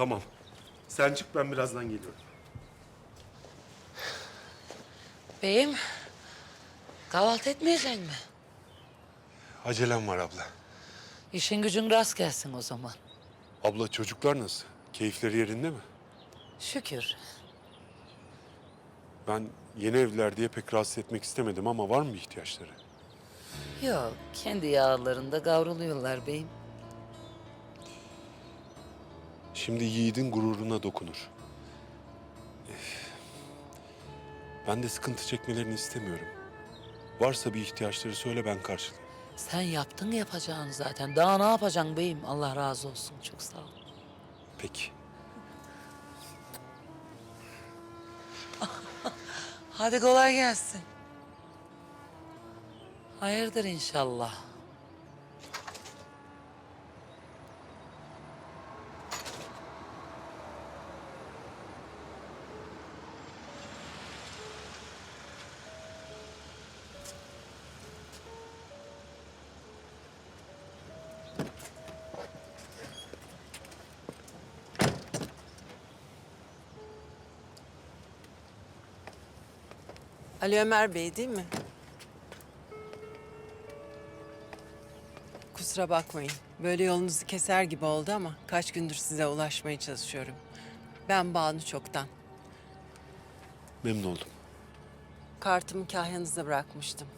Tamam. Sen çık ben birazdan geliyorum. Beyim, kahvaltı etmeyecek mi? Acelem var abla. İşin gücün rast gelsin o zaman. Abla çocuklar nasıl? Keyifleri yerinde mi? Şükür. Ben yeni evliler diye pek rahatsız etmek istemedim ama var mı ihtiyaçları? Yok, kendi yağlarında kavruluyorlar beyim. Şimdi yiğidin gururuna dokunur. Ben de sıkıntı çekmelerini istemiyorum. Varsa bir ihtiyaçları söyle ben karşılayayım. Sen yaptın yapacağını zaten. Daha ne yapacaksın beyim? Allah razı olsun. Çok sağ ol. Peki. Hadi kolay gelsin. Hayırdır inşallah. Ali Ömer Bey değil mi? Kusura bakmayın. Böyle yolunuzu keser gibi oldu ama kaç gündür size ulaşmaya çalışıyorum. Ben Banu Çoktan. Memnun oldum. Kartımı kahyanızda bırakmıştım.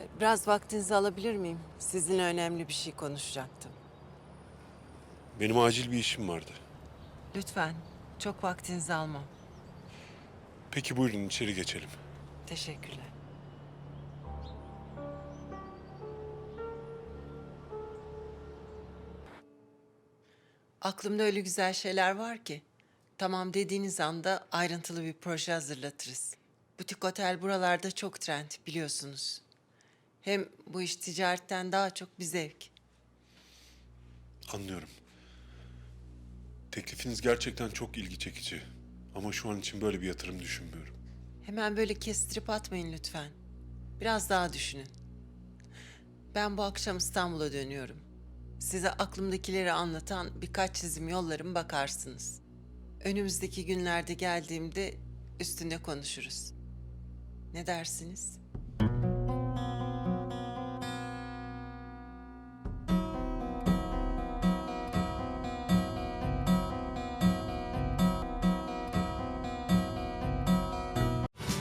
Ee, Biraz vaktinizi alabilir miyim? Sizinle önemli bir şey konuşacaktım. Benim acil bir işim vardı. Lütfen çok vaktinizi almam. Peki buyurun içeri geçelim. Teşekkürler. Aklımda öyle güzel şeyler var ki. Tamam dediğiniz anda ayrıntılı bir proje hazırlatırız. Butik otel buralarda çok trend biliyorsunuz. Hem bu iş ticaretten daha çok bir zevk. Anlıyorum. Teklifiniz gerçekten çok ilgi çekici. Ama şu an için böyle bir yatırım düşünmüyorum. Hemen böyle kestirip atmayın lütfen. Biraz daha düşünün. Ben bu akşam İstanbul'a dönüyorum. Size aklımdakileri anlatan birkaç çizim yollarım bakarsınız. Önümüzdeki günlerde geldiğimde üstünde konuşuruz. Ne dersiniz?